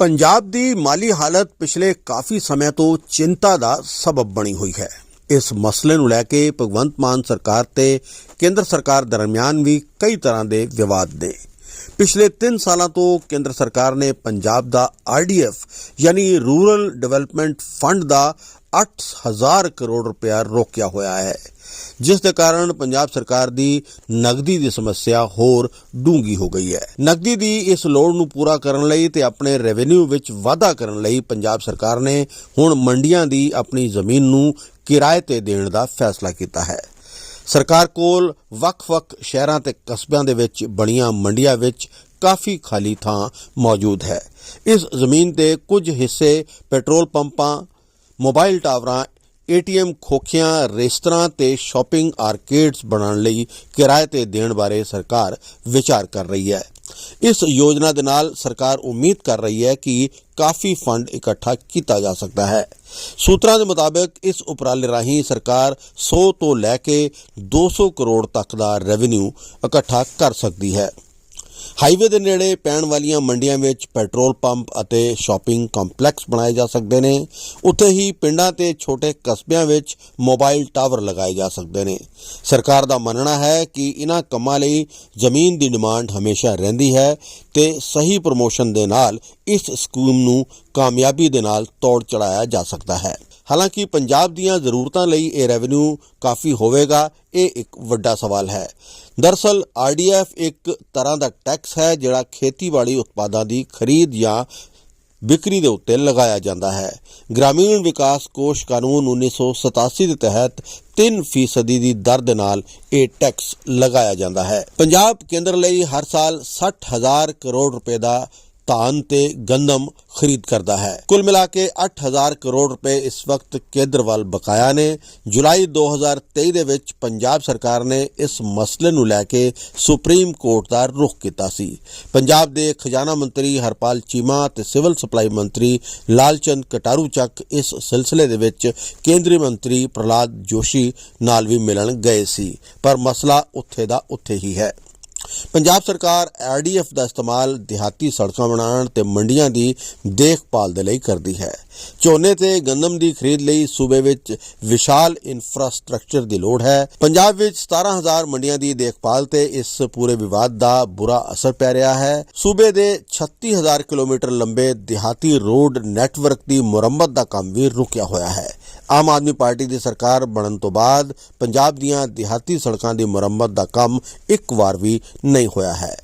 ਪੰਜਾਬ ਦੀ ਮਾਲੀ ਹਾਲਤ ਪਿਛਲੇ ਕਾਫੀ ਸਮੇਂ ਤੋਂ ਚਿੰਤਾ ਦਾ ਸਬਬ ਬਣੀ ਹੋਈ ਹੈ। ਇਸ ਮਸਲੇ ਨੂੰ ਲੈ ਕੇ ਭਗਵੰਤ ਮਾਨ ਸਰਕਾਰ ਤੇ ਕੇਂਦਰ ਸਰਕਾਰ ਦਰਮਿਆਨ ਵੀ ਕਈ ਤਰ੍ਹਾਂ ਦੇ ਵਿਵਾਦ ਨੇ। ਪਿਛਲੇ 3 ਸਾਲਾਂ ਤੋਂ ਕੇਂਦਰ ਸਰਕਾਰ ਨੇ ਪੰਜਾਬ ਦਾ ਆਰਡੀਐਫ ਯਾਨੀ ਰੂਰਲ ਡਿਵੈਲਪਮੈਂਟ ਫੰਡ ਦਾ 8000 ਕਰੋੜ ਰੁਪਇਆ ਰੋਕਿਆ ਹੋਇਆ ਹੈ, ਜਿਸ ਦੇ ਕਾਰਨ ਪੰਜਾਬ ਸਰਕਾਰ ਦੀ ਨਗਦੀ ਦੀ ਸਮੱਸਿਆ ਹੋਰ ਡੂੰਗੀ ਹੋ ਗਈ ਹੈ। ਨਗਦੀ ਦੀ ਇਸ ਲੋੜ ਨੂੰ ਪੂਰਾ ਕਰਨ ਲਈ ਤੇ ਆਪਣੇ ਰੈਵਨਿਊ ਵਿੱਚ ਵਾਧਾ ਕਰਨ ਲਈ ਪੰਜਾਬ ਸਰਕਾਰ ਨੇ ਹੁਣ ਮੰਡੀਆਂ ਦੀ ਆਪਣੀ ਜ਼ਮੀਨ ਨੂੰ ਕਿਰਾਏ ਤੇ ਦੇਣ ਦਾ ਫੈਸਲਾ ਕੀਤਾ ਹੈ। ਸਰਕਾਰ ਕੋਲ ਵੱਖ-ਵੱਖ ਸ਼ਹਿਰਾਂ ਤੇ ਕਸਬਿਆਂ ਦੇ ਵਿੱਚ ਬਣੀਆਂ ਮੰਡੀਆਂ ਵਿੱਚ ਕਾਫੀ ਖਾਲੀ ਥਾਂ ਮੌਜੂਦ ਹੈ। ਇਸ ਜ਼ਮੀਨ ਦੇ ਕੁਝ ਹਿੱਸੇ ਪੈਟਰੋਲ ਪੰਪਾਂ ਮੋਬਾਈਲ ਟਾਵਰਾਂ, ਏਟੀਐਮ ਖੋਖਿਆਂ, ਰੇਸਤਰਾਂ ਤੇ ਸ਼ਾਪਿੰਗ ਆਰਕੇਡਸ ਬਣਾਉਣ ਲਈ ਕਿਰਾਏ ਤੇ ਦੇਣ ਬਾਰੇ ਸਰਕਾਰ ਵਿਚਾਰ ਕਰ ਰਹੀ ਹੈ। ਇਸ ਯੋਜਨਾ ਦੇ ਨਾਲ ਸਰਕਾਰ ਉਮੀਦ ਕਰ ਰਹੀ ਹੈ ਕਿ ਕਾਫੀ ਫੰਡ ਇਕੱਠਾ ਕੀਤਾ ਜਾ ਸਕਦਾ ਹੈ। ਸੂਤਰਾਂ ਦੇ ਮੁਤਾਬਕ ਇਸ ਉਪਰਾਲੇ ਰਾਹੀਂ ਸਰਕਾਰ 100 ਤੋਂ ਲੈ ਕੇ 200 ਕਰੋੜ ਤੱਕ ਦਾ ਰੈਵਨਿਊ ਇਕੱਠਾ ਕਰ ਸਕਦੀ ਹੈ। ਹਾਈਵੇ ਦੇ ਨੇੜੇ ਪੈਣ ਵਾਲੀਆਂ ਮੰਡੀਆਂ ਵਿੱਚ ਪੈਟਰੋਲ ਪੰਪ ਅਤੇ ਸ਼ਾਪਿੰਗ ਕੰਪਲੈਕਸ ਬਣਾਏ ਜਾ ਸਕਦੇ ਨੇ। ਉੱਥੇ ਹੀ ਪਿੰਡਾਂ ਤੇ ਛੋਟੇ ਕਸਬਿਆਂ ਵਿੱਚ ਮੋਬਾਈਲ ਟਾਵਰ ਲਗਾਏ ਜਾ ਸਕਦੇ ਨੇ। ਸਰਕਾਰ ਦਾ ਮੰਨਣਾ ਹੈ ਕਿ ਇਹਨਾਂ ਕੰਮਾਂ ਲਈ ਜ਼ਮੀਨ ਦੀ ਡਿਮਾਂਡ ਹਮੇਸ਼ਾ ਰਹਿੰਦੀ ਹੈ ਤੇ ਸਹੀ ਪ੍ਰਮੋਸ਼ਨ ਦੇ ਨਾਲ ਇਸ ਸਕੀਮ ਨੂੰ ਕਾਮਯਾਬੀ ਦੇ ਨਾਲ ਤੋੜ ਚੜਾਇਆ ਜਾ ਸਕਦਾ ਹੈ। ਹਾਲਾਂਕਿ ਪੰਜਾਬ ਦੀਆਂ ਜ਼ਰੂਰਤਾਂ ਲਈ ਇਹ ਰੈਵਨਿਊ ਕਾਫੀ ਹੋਵੇਗਾ, ਇਹ ਇੱਕ ਵੱਡਾ ਸਵਾਲ ਹੈ। ਦਰਸਲ ਆਰਡੀਐਫ ਇੱਕ ਤਰ੍ਹਾਂ ਦਾ ਟੈਕਸ ਹੈ ਜਿਹੜਾ ਖੇਤੀਬਾੜੀ ਉਤਪਾਦਾਂ ਦੀ ਖਰੀਦ ਜਾਂ ਵਿਕਰੀ ਦੇ ਉੱਤੇ ਲਗਾਇਆ ਜਾਂਦਾ ਹੈ। ਗ੍ਰਾਮੀਣ ਵਿਕਾਸ ਕੋਸ਼ ਕਾਨੂੰਨ 1987 ਦੇ ਤਹਿਤ 3 ਫੀਸਦੀ ਦੀ ਦਰ ਦੇ ਨਾਲ ਇਹ ਟੈਕਸ ਲਗਾਇਆ ਜਾਂਦਾ ਹੈ। ਪੰਜਾਬ ਕੇਂਦਰ ਲਈ ਹਰ ਸਾਲ 60000 ਕਰੋੜ ਰੁਪਏ ਦਾ ਧਾਨ ਤੇ ਗੰਦਮ ਖਰੀਦ ਕਰਦਾ ਹੈ। ਕੁੱਲ ਮਿਲਾ ਕੇ 8000 ਕਰੋੜ ਰੁਪਏ ਇਸ ਵਕਤ ਕੇਂਦਰ ਵੱਲ ਬਕਾਇਆ ਨੇ। ਜੁਲਾਈ 2023 ਦੇ ਵਿੱਚ ਪੰਜਾਬ ਸਰਕਾਰ ਨੇ ਇਸ ਮਸਲੇ ਨੂੰ ਲੈ ਕੇ ਸੁਪਰੀਮ ਕੋਰਟ ਦਾ ਰੁਖ ਕੀਤਾ ਸੀ। ਪੰਜਾਬ ਦੇ ਖਜ਼ਾਨਾ ਮੰਤਰੀ ਹਰਪਾਲ ਚੀਮਾ ਤੇ ਸਿਵਲ ਸਪਲਾਈ ਮੰਤਰੀ ਲਾਲਚੰਦ ਕਟਾਰੂ ਚੱਕ ਇਸ ਸਿਲਸਿਲੇ ਦੇ ਵਿੱਚ ਕੇਂਦਰੀ ਮੰਤਰੀ ਪ੍ਰਹਲਾਦ ਜੋਸ਼ੀ ਨਾਲ ਵੀ ਮਿਲਣ ਗਏ ਸੀ। ਪਰ ਮਸਲਾ ਉੱਥੇ ਦਾ ਉੱਥੇ ਹੀ ਹੈ। ਪੰਜਾਬ ਸਰਕਾਰ ਆਰਡੀਐਫ ਦਾ ਇਸਤੇਮਾਲ ਦਿਹਾਤੀ ਸੜਕਾਂ ਬਣਾਉਣ ਤੇ ਮੰਡੀਆਂ ਦੀ ਦੇਖਭਾਲ ਦੇ ਲਈ ਕਰਦੀ ਹੈ। ਝੋਨੇ ਤੇ ਗੰਦਮ ਦੀ ਖਰੀਦ ਲਈ ਸੂਬੇ ਵਿੱਚ ਵਿਸ਼ਾਲ ਇਨਫਰਾਸਟ੍ਰਕਚਰ ਦੀ ਲੋੜ ਹੈ। ਪੰਜਾਬ ਵਿੱਚ 17000 ਮੰਡੀਆਂ ਦੀ ਦੇਖਭਾਲ ਤੇ ਇਸ ਪੂਰੇ ਵਿਵਾਦ ਦਾ ਬੁਰਾ ਅਸਰ ਪੈ ਰਿਹਾ ਹੈ। ਸੂਬੇ ਦੇ 36000 ਕਿਲੋਮੀਟਰ ਲੰਬੇ ਦਿਹਾਤੀ ਰੋਡ ਨੈਟਵਰਕ ਦੀ ਮੁਰੰਮਤ ਦਾ ਕੰਮ ਵੀ ਰੁਕਿਆ ਹੋਇਆ ਹੈ। ਆਮ ਆਦਮੀ ਪਾਰਟੀ ਦੀ ਸਰਕਾਰ ਬਣਨ ਤੋਂ ਬਾਅਦ ਪੰਜਾਬ ਦੀਆਂ ਦਿਹਾਤੀ ਸੜਕਾਂ ਦੀ ਮੁਰੰਮਤ ਦਾ ਕੰਮ ਇੱਕ ਵਾਰ ਵੀ ਨਹੀਂ ਹੋਇਆ ਹੈ।